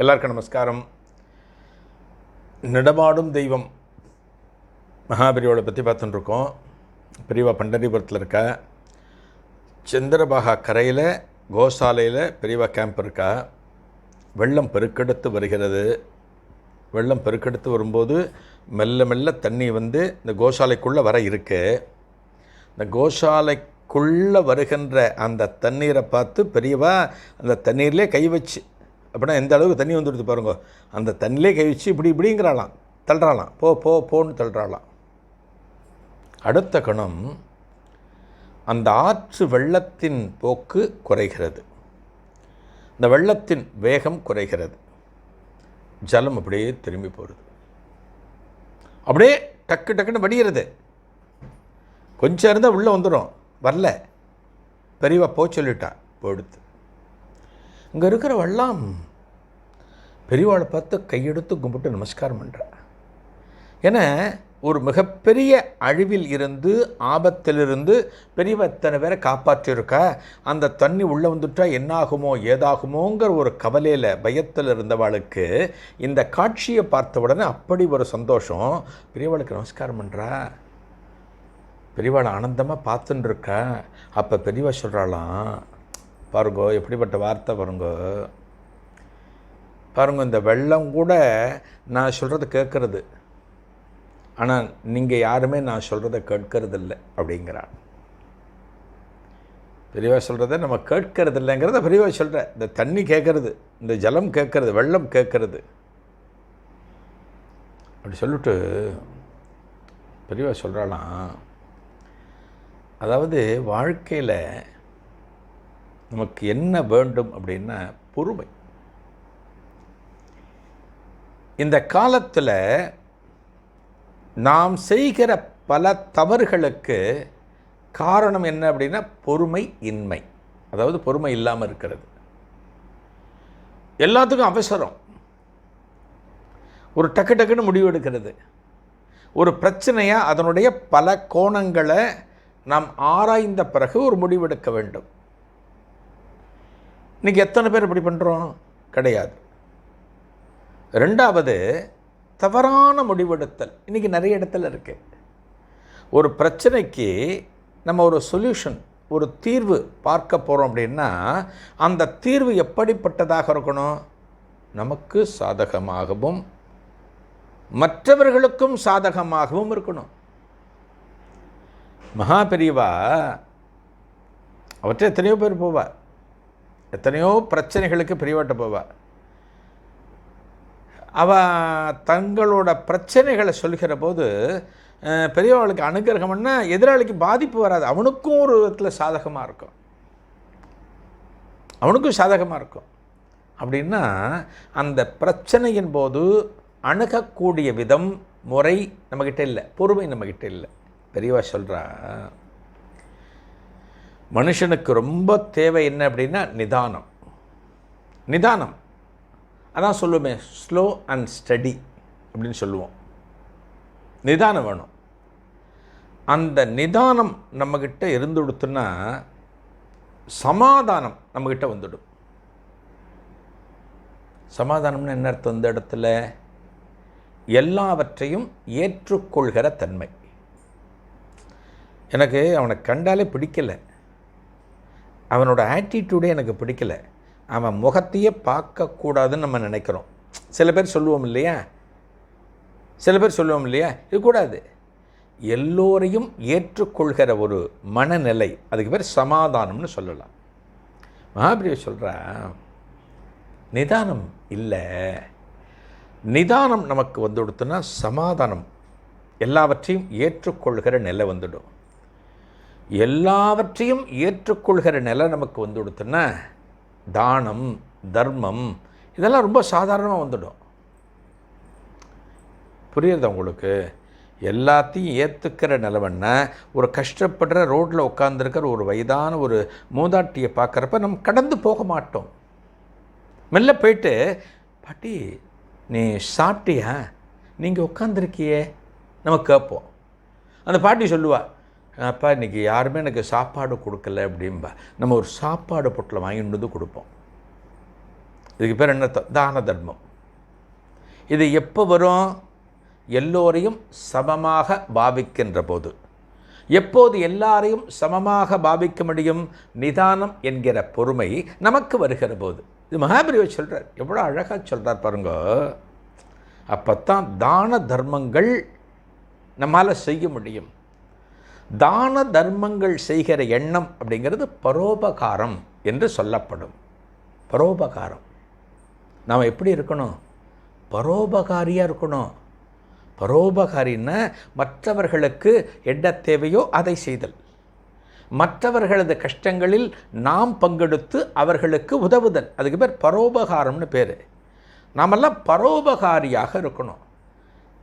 எல்லாருக்கும் நமஸ்காரம். நடமாடும் தெய்வம் மகாபெரியோட பற்றி பார்த்துட்டுருக்கோம். பெரியவா பண்டரிபுரத்தில் இருக்கா. சந்திரபாகா கரையில் கோசாலையில் பெரியவா கேம்ப் இருக்கா? வெள்ளம் பெருக்கெடுத்து வருகிறது. வெள்ளம் பெருக்கெடுத்து வரும்போது மெல்ல மெல்ல தண்ணி வந்து இந்த கோசாலைக்குள்ளே வர இருக்கு. இந்த கோசாலைக்குள்ளே வருகின்ற அந்த தண்ணீரை பார்த்து பெரியவா அந்த தண்ணீர்லேயே கை வச்சு அப்படின்னா எந்த அளவுக்கு தண்ணி வந்துடுது பாருங்க. அந்த தண்ணிலே கை வச்சு இப்படி இப்படிங்கிறாளாம். தள்ளுறாளாம். போ போ போன்னு தள்ளுறாளாம். அடுத்த கணம் அந்த ஆற்று வெள்ளத்தின் போக்கு குறைகிறது. இந்த வெள்ளத்தின் வேகம் குறைகிறது. ஜலம் அப்படியே திரும்பி போகிறது அப்படியே டக்கு டக்குன்னு வடிகிறது. கொஞ்சம் இருந்தால் உள்ளே வந்துடும் வரல. பெரியவா போ சொல்லிட்டா போடுத்து. இங்கே இருக்கிறவெல்லாம் பெரியவாளை பார்த்து கையெடுத்து கும்பிட்டு நமஸ்காரம் பண்ணுறா ஏன்னா ஒரு மிகப்பெரிய அழிவில் இருந்து ஆபத்திலிருந்து பெரியவ இத்தனை பேரை காப்பாற்றியிருக்கா? அந்த தண்ணி உள்ளே வந்துட்டா என்னாகுமோ ஏதாகுமோங்கிற ஒரு கவலையில் பயத்தில் இருந்தவாளுக்கு இந்த காட்சியை பார்த்த உடனே அப்படி ஒரு சந்தோஷம். பெரியவாளுக்கு நமஸ்காரம் பண்ணுறா பெரியவாளை ஆனந்தமாக பார்த்துன்னு இருக்கா. அப்போ பெரியவா சொல்கிறாளாம் பாருங்கோ எப்படிப்பட்ட வார்த்தை பாருங்கோ. பாருங்க இந்த வெள்ளம் கூட நான் சொல்கிறத கேட்குறது. ஆனால் நீங்கள் யாருமே நான் சொல்கிறத கேட்கறதில்லை அப்படிங்கிறான் பெரியவா சொல்கிறத நம்ம கேட்கறது இல்லைங்கிறத பெரியவா சொல்கிற இந்த தண்ணி கேட்கறது இந்த ஜலம் கேட்கறது வெள்ளம் கேட்கறது. அப்படி சொல்லிட்டு பெரியவா சொல்கிறானா அதாவது வாழ்க்கையில் நமக்கு என்ன வேண்டும் அப்படின்னா பொறுமை. இந்த காலத்தில் நாம் செய்கிற பல தவறுகளுக்கு காரணம் என்ன அப்படின்னா பொறுமை இன்மை அதாவது பொறுமை இல்லாமல் இருக்கிறது. எல்லாத்துக்கும் அவசரம். ஒரு டக்கு டக்குன்னு முடிவு எடுக்கிறது. ஒரு பிரச்சனையாக அதனுடைய பல கோணங்களை நாம் ஆராய்ந்த பிறகு ஒரு முடிவெடுக்க வேண்டும். இன்றைக்கி எத்தனை பேர் இப்படி பண்ணுறோம் கிடையாது. ரெண்டாவது தவறான முடிவெடுத்தல். இன்றைக்கி நிறைய இடத்துல இருக்குது ஒரு பிரச்சனைக்கு நம்ம ஒரு சொல்யூஷன் ஒரு தீர்வு பார்க்க போகிறோம் அப்படின்னா அந்த தீர்வு எப்படிப்பட்டதாக இருக்கணும்? நமக்கு சாதகமாகவும் மற்றவர்களுக்கும் சாதகமாகவும் இருக்கணும். மகா பெரியவா அவற்றை எத்தனையோ பேர் போவார். எத்தனையோ பிரச்சனைகளுக்கு பெரியவாட்ட போவா. அவ தங்களோட பிரச்சனைகளை சொல்கிற போது அஹ், பெரியவாளுக்கு அனுகிரகம்னா எதிராளிக்கு பாதிப்பு வராது. அவனுக்கும் ஒரு விதத்தில் சாதகமாக இருக்கும். அவனுக்கும் சாதகமாக இருக்கும். அப்படின்னா அந்த பிரச்சனையின் போது அணுகக்கூடிய விதம் முறை நம்மக்கிட்ட இல்லை. பொறுமை நம்மக்கிட்ட இல்லை. பெரியவா சொல்கிறா மனுஷனுக்கு ரொம்ப தேவை என்ன அப்படின்னா நிதானம். நிதானம். அதான் சொல்லுவோமே ஸ்லோ அண்ட் ஸ்டடி அப்படின்னு சொல்லுவோம். நிதானம் வேணும். அந்த நிதானம் நம்மக்கிட்ட இருந்து கொடுத்துன்னா சமாதானம் நம்மக்கிட்ட வந்துடும். சமாதானம்னு என்ன அர்த்தம் இந்த இடத்துல? எல்லாவற்றையும் ஏற்றுக்கொள்கிற தன்மை. எனக்கு அவனை கண்டாலே பிடிக்கல. அவனோட ஆட்டிடியூடே எனக்கு பிடிக்கல. அவன் முகத்தையே பார்க்கக்கூடாதுன்னு நம்ம நினைக்கிறோம். சில பேர் சொல்லுவோம் இல்லையா? சில பேர் சொல்லுவோம் இல்லையா? இது கூடாது எல்லோரையும் ஏற்றுக்கொள்கிற ஒரு மனநிலை அதுக்கு பேர் சமாதானம்னு சொல்லலாம். மகாபிரிய சொல்கிறா நிதானம் இல்லை. நிதானம் நமக்கு வந்து கொடுத்தோன்னா சமாதானம். எல்லாவற்றையும் ஏற்றுக்கொள்கிற நிலை வந்துடும். எல்லாவற்றையும் ஏற்றுக்கொள்கிற நிலை நமக்கு வந்து கொடுத்துன்னா தானம் தர்மம் இதெல்லாம் ரொம்ப சாதாரணமாக வந்துடும். புரியுது உங்களுக்கு? எல்லாத்தையும் ஏற்றுக்கிற நிலவன்னா ஒரு கஷ்டப்படுற ரோட்டில் உட்காந்துருக்கிற ஒரு வயதான ஒரு மூதாட்டியை பார்க்குறப்ப நம்ம கடந்து போக மாட்டோம். மெல்ல போயிட்டு பாட்டி நீ சாப்பிட்டியா? நீங்கள் உட்காந்துருக்கியே நம்ம கேட்போம். அந்த பாட்டி சொல்லுவா அப்பா இன்றைக்கி யாருமே எனக்கு சாப்பாடு கொடுக்கல அப்படிம்பா. நம்ம ஒரு சாப்பாடு பொட்டில் வாங்கிட்டு வந்து கொடுப்போம். இதுக்கு பேர் என்ன? த- தான தர்மம். இது எப்போ வரும்? எல்லோரையும் சமமாக பாவிக்கின்ற போது. எப்போது எல்லாரையும் சமமாக பாவிக்க முடியும்? நிதானம் என்கிற பொறுமை நமக்கு வருகிற போது. இது மகாபிரிவை சொல்கிறார் எவ்வளோ அழகாக சொல்கிறார் பாருங்க. அப்போத்தான் தான தர்மங்கள் நம்மால் செய்ய முடியும். தான தர்மங்கள் செய்கிற எண்ணம் அப்படிங்கிறது பரோபகாரம் என்று சொல்லப்படும். பரோபகாரம். நாம் எப்படி இருக்கணும்? பரோபகாரியாக இருக்கணும். பரோபகாரின்னா மற்றவர்களுக்கு என்ன தேவையோ அதை செய்தல். மற்றவர்களது கஷ்டங்களில் நாம் பங்கெடுத்து அவர்களுக்கு உதவுதல். அதுக்கு பேர் பரோபகாரம்னு பேர். நாமெல்லாம் பரோபகாரியாக இருக்கணும்.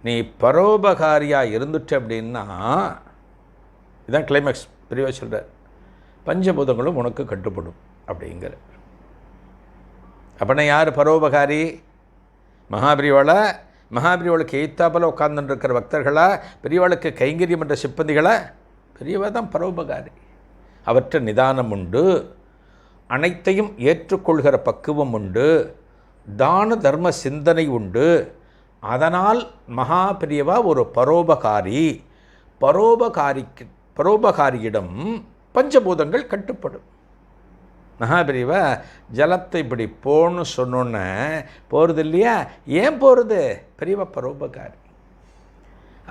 நீ பரோபகாரியாக இருந்துட்டு அப்படின்னா இதான் கிளைமேக்ஸ் பெரியவா சொல்கிறார் பஞ்சபூதங்களும் உனக்கு கட்டுப்படும் அப்படிங்கிற அப்படின்னா யார் பரோபகாரி? மகாபிரிவாளா? மகாபிரிவாளுக்கு எய்த்தாப்பில் உட்கார்ந்துருக்கிற பக்தர்களா? பெரியவாளுக்கு கைங்கரியம் என்ற சிப்பந்திகளா? பெரியவா தான் பரோபகாரி. அவற்ற நிதானம் உண்டு. அனைத்தையும் ஏற்றுக்கொள்கிற பக்குவம் உண்டு. தான தர்ம சிந்தனை உண்டு. அதனால் மகாபிரியவா ஒரு பரோபகாரி. பரோபகாரிக்கு பரோபகாரியிடம் பஞ்சபூதங்கள் கட்டுப்படும். மகாபிரிவா ஜலத்தை இப்படி போன்னு சொன்னோன்னே போகிறது இல்லையா? ஏன் போகிறது பெரியவா பரோபகாரி.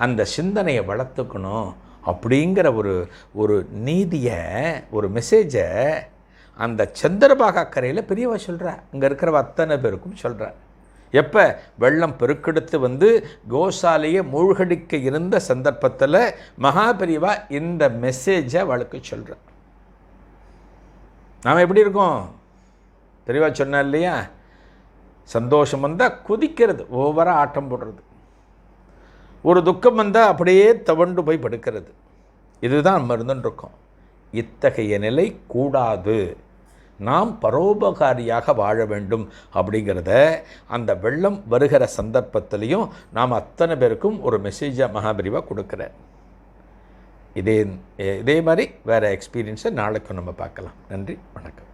அந்த சிந்தனையை வளர்த்துக்கணும் அப்படிங்கிற ஒரு ஒரு நீதியை ஒரு மெசேஜை அந்த சந்திரபாகா கரையில் பெரியவா சொல்கிறா இங்கே இருக்கிற அத்தனை பேருக்கும் சொல்கிறார் எப்போ? வெள்ளம் பெருக்கெடுத்து வந்து கோசாலையை மூழ்கடிக்க இருந்த சந்தர்ப்பத்தில் மகாபெரிவா இந்த மெசேஜை வழக்கு சொல்கிறேன் நாம் எப்படி இருக்கோம்? தெளிவாக சொன்னா இல்லையா? சந்தோஷம் வந்தால் குதிக்கிறது ஓவராக ஆட்டம் போடுறது. ஒரு துக்கம் வந்தால் அப்படியே தவண்டு போய் படுக்கிறது. இதுதான் நம்ம இருந்துட்டு இருக்கோம். இத்தகைய நிலை கூடாது. நாம் பரோபகாரியாக வாழ வேண்டும் அப்படிங்கிறத அந்த வெள்ளம் வருகிற சந்தர்ப்பத்திலையும் நாம் அத்தனை பேருக்கும் ஒரு மெசேஜாக மகாபிரிவாக கொடுக்குறார். இதே இதே மாதிரி வேறு எக்ஸ்பீரியன்ஸை நாளைக்கும் நம்ம பார்க்கலாம். நன்றி வணக்கம்.